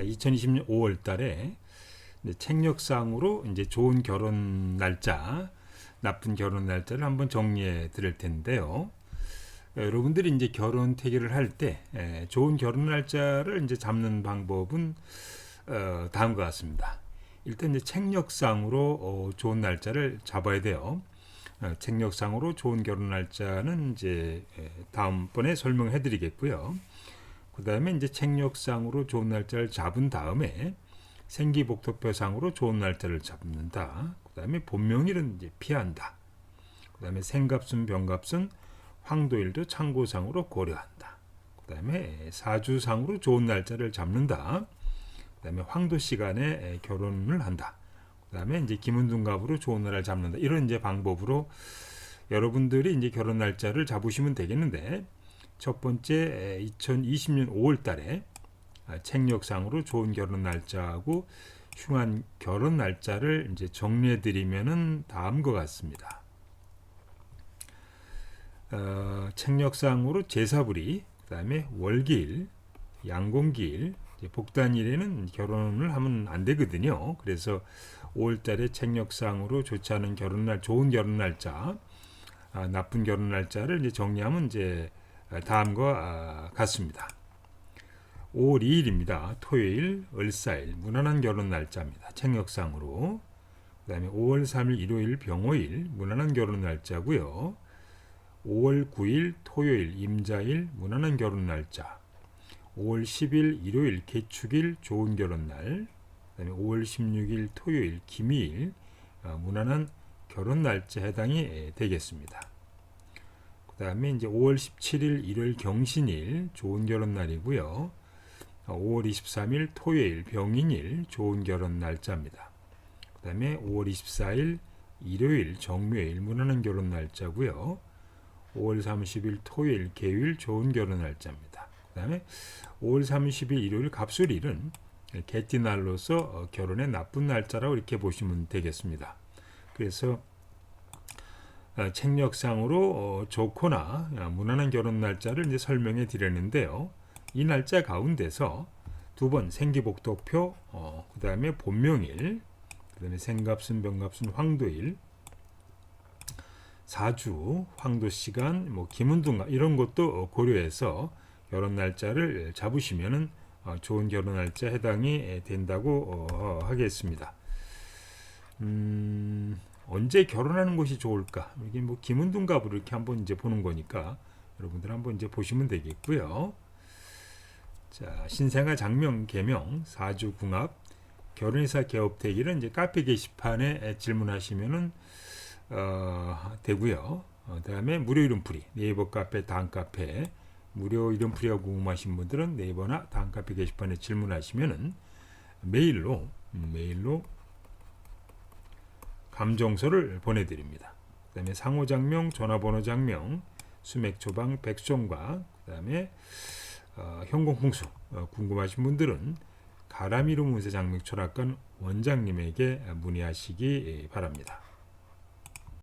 자, 2020년 5월 달에 책력상으로 이제 좋은 결혼 날짜, 나쁜 결혼 날짜를 한번 정리해 드릴 텐데요. 어, 여러분들이 이제 결혼 태기를 할 때 좋은 결혼 날짜를 이제 잡는 방법은 어, 다음과 같습니다. 일단 이제 책력상으로 어, 좋은 날짜를 잡아야 돼요. 어, 책력상으로 좋은 결혼 날짜는 이제 에, 다음번에 설명해 드리겠고요. 그 다음에 이제 책력상으로 좋은 날짜를 잡은 다음에 생기복토표상으로 좋은 날짜를 잡는다. 그 다음에 본명일은 이제 피한다. 그 다음에 생갑순, 병갑순, 황도일도 참고상으로 고려한다. 그 다음에 사주상으로 좋은 날짜를 잡는다. 그 다음에 황도 시간에 결혼을 한다. 그 다음에 이제 김은둔갑으로 좋은 날을 잡는다. 이런 이제 방법으로 여러분들이 이제 결혼 날짜를 잡으시면 되겠는데 첫 번째 2020년 5월 달에 아, 책력상으로 좋은 결혼 날짜하고 흉한 결혼 날짜를 이제 정리해 드리면은 다음과 같습니다. 어, 책력상으로 제사불이, 그다음에 월기일, 양공기일, 복단일에는 결혼을 하면 안 되거든요. 그래서 5월달에 책력상으로 좋지 않은 결혼 날, 좋은 결혼 날짜, 아, 나쁜 결혼 날짜를 이제 정리하면 이제 다음과 아, 같습니다. 5월 2일입니다. 토요일, 을사일, 무난한 결혼 날짜입니다. 책력상으로. 그 다음에 5월 3일 일요일 병호일, 무난한 결혼 날짜고요. 5월 9일 토요일 임자일, 무난한 결혼 날짜. 5월 10일 일요일 개축일, 좋은 결혼 날. 그 다음에 5월 16일 토요일 기미일, 어, 무난한 결혼 날짜 해당이 되겠습니다. 그 다음에 이제 5월 17일 일요일 경신일 좋은 결혼 날이고요. 5월 23일 토요일 병인일 좋은 결혼 날짜입니다. 그 다음에 5월 24일 일요일 정묘일 무난한 결혼 날짜고요. 5월 30일 토요일 개요일 좋은 결혼 날짜입니다. 그 다음에 5월 30일 일요일 갑술일은 개띠날로서 결혼의 나쁜 날짜라고 이렇게 보시면 되겠습니다. 그래서 어, 책력상으로 어, 좋거나 어, 무난한 결혼 날짜를 이제 설명해 드렸는데요. 이 날짜 가운데서 두 번 생기복도표, 어, 그 다음에 본명일, 그 다음에 생갑순, 병갑순, 황도일, 사주, 황도시간, 뭐 김운동가 이런 것도 고려해서 결혼 날짜를 잡으시면은 어, 좋은 결혼 날짜 해당이 된다고 어, 하겠습니다. 음, 언제 결혼하는 것이 좋을까? 이게 뭐 김은둔 갑으로 이렇게 한번 이제 보는 거니까 여러분들 한번 이제 보시면 되겠고요. 자, 신생아 장명 개명 사주 궁합 결혼이사 개업 대기를 이제 카페 게시판에 질문하시면은 어, 되고요. 어, 그다음에 무료 이름풀이 네이버 카페 다음 카페 무료 이름풀이가 궁금하신 분들은 네이버나 다음 카페 게시판에 질문하시면은 메일로 음, 메일로 감정서를 보내드립니다. 그 다음에 상호장명, 전화번호 장명, 수맥 초방, 백송과 그 다음에 어, 현공풍수 어, 궁금하신 분들은 가라미로 문세 장명 철학관 원장님에게 문의하시기 바랍니다.